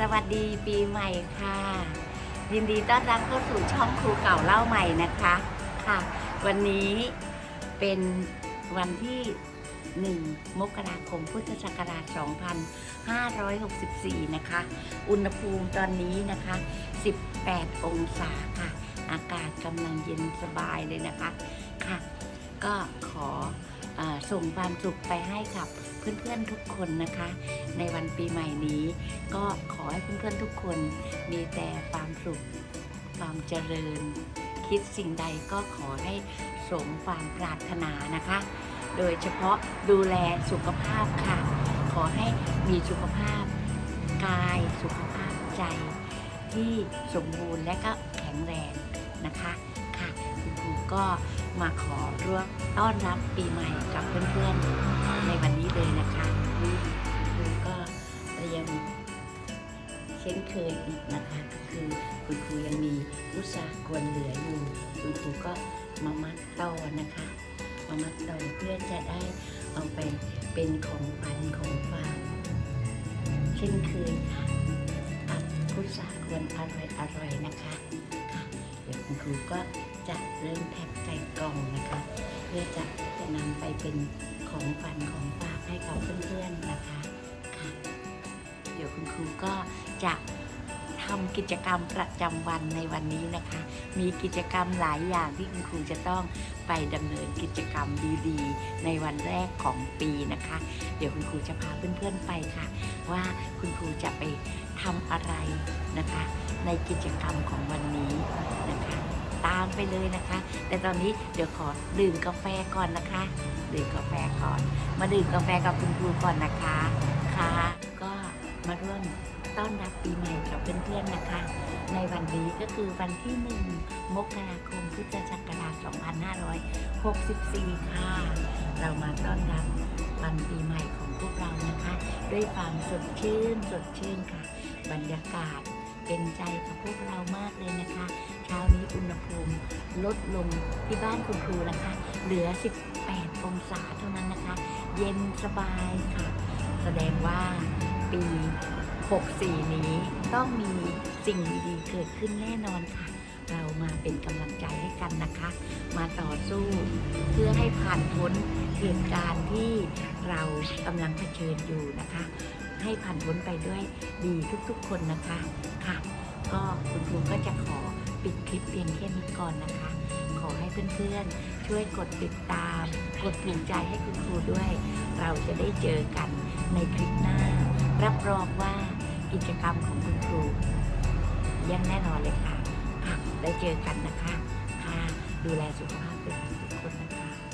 สวัสดีปีใหม่ค่ะ ยินดีต้อนรับเข้าสู่ช่องครูเก่าเล่าใหม่นะคะค่ะ วันนี้เป็นวันที่ 1 มกราคมพุทธศักราช 2564 นะคะ อุณหภูมิตอนนี้นะคะ 18 องศาค่ะ อากาศกำลังเย็นสบายเลยนะคะค่ะ ก็ขออส่งความสุขไปให้กับเพื่อนๆทุกคนนะคะ ในวันปีใหม่นี้ ก็ขอให้เพื่อนๆทุกคนมีแต่ความสุขความเจริญ คิดสิ่งใดก็ขอให้สมความปรารถนานะคะ โดยเฉพาะดูแลสุขภาพค่ะ ขอให้มีสุขภาพกายสุขภาพใจ ที่สมบูรณ์และก็แข็งแรงนะคะค่ะคุณครูก็มาขอร่วมต้อนรับปีใหม่กับเพื่อนๆในวันนี้เลยนะคะนี่คุณครู ก็เตรียมเช่นเคยอีกนะคะก็คือคุณครูยังมีอุตสาหกรเหลืออยู่ คุณครูก็มามัดต่อนะคะ มามัดต่อเพื่อจะได้เอาไปเป็นของฝันของฝากเช่นเคยค่ะกับพุทราควรอร่อยอร่อยนะคะค่ะเดี๋ยวคุณครูก็จะเริ่มแพ็คใส่กล่องนะคะ เพื่อจะจะนำไปเป็นของฝันของฝากให้กับเพื่อนๆนะคะ ค่ะ เดี๋ยวคุณครูก็จะทำกิจกรรมประจำวันในวันนี้นะคะ มีกิจกรรมหลายอย่างที่คุณครูจะต้องไปดำเนินกิจกรรมดีๆ ในวันแรกของปีนะคะ เดี๋ยวคุณครูจะพาเพื่อนๆไปค่ะ ว่าคุณครูจะไปทำอะไรนะคะ ในกิจกรรมของวันนี้นะคะ ตามไปเลยนะคะ แต่ตอนนี้เดี๋ยวขอดื่มกาแฟก่อนนะคะ ดื่มกาแฟก่อน มาดื่มกาแฟกับคุณครูก่อนนะคะ คะ ก็มาร่วมต้อนรับปีใหม่กับเพื่อนๆนะคะ ในวันนี้ก็คือวันที่1มกราคมพุทธศักราช 2564 ค่ะ เรามาต้อนรับวันปีใหม่ของพวกเรานะคะ ด้วยความสดชื่นสดชื่นค่ะ บรรยากาศเป็นใจกับพวกเรามากเลยนะคะ เช้านี้อุณหภูมิลดลงที่บ้านคุณครูนะคะ เหลือ 18 องศาเท่านั้นนะคะ เย็นสบายค่ะ แสดงว่าปี 64 นี้ต้องมีสิ่งดีๆเกิดขึ้นแน่นอนค่ะ เรามาเป็นกำลังใจให้กันนะคะ มาต่อสู้เพื่อให้ผ่านพ้นเหตุการณ์ที่เรากำลังเผชิญอยู่นะคะ ให้ผ่านพ้นไปด้วยดีทุกๆคนนะคะค่ะ ก็คุณครูก็จะขอ ปิดคลิปเพียงแค่นี้ก่อนนะคะ ขอให้เพื่อนๆ ช่วยกดติดตาม กดถูกใจให้คุณครูด้วย เราจะได้เจอกันในคลิปหน้า รับรองว่ากิจกรรมของคุณครูยังแน่นอนเลยค่ะ ได้เจอกันนะคะ ค่ะ ดูแลสุขภาพด้วยค่ะ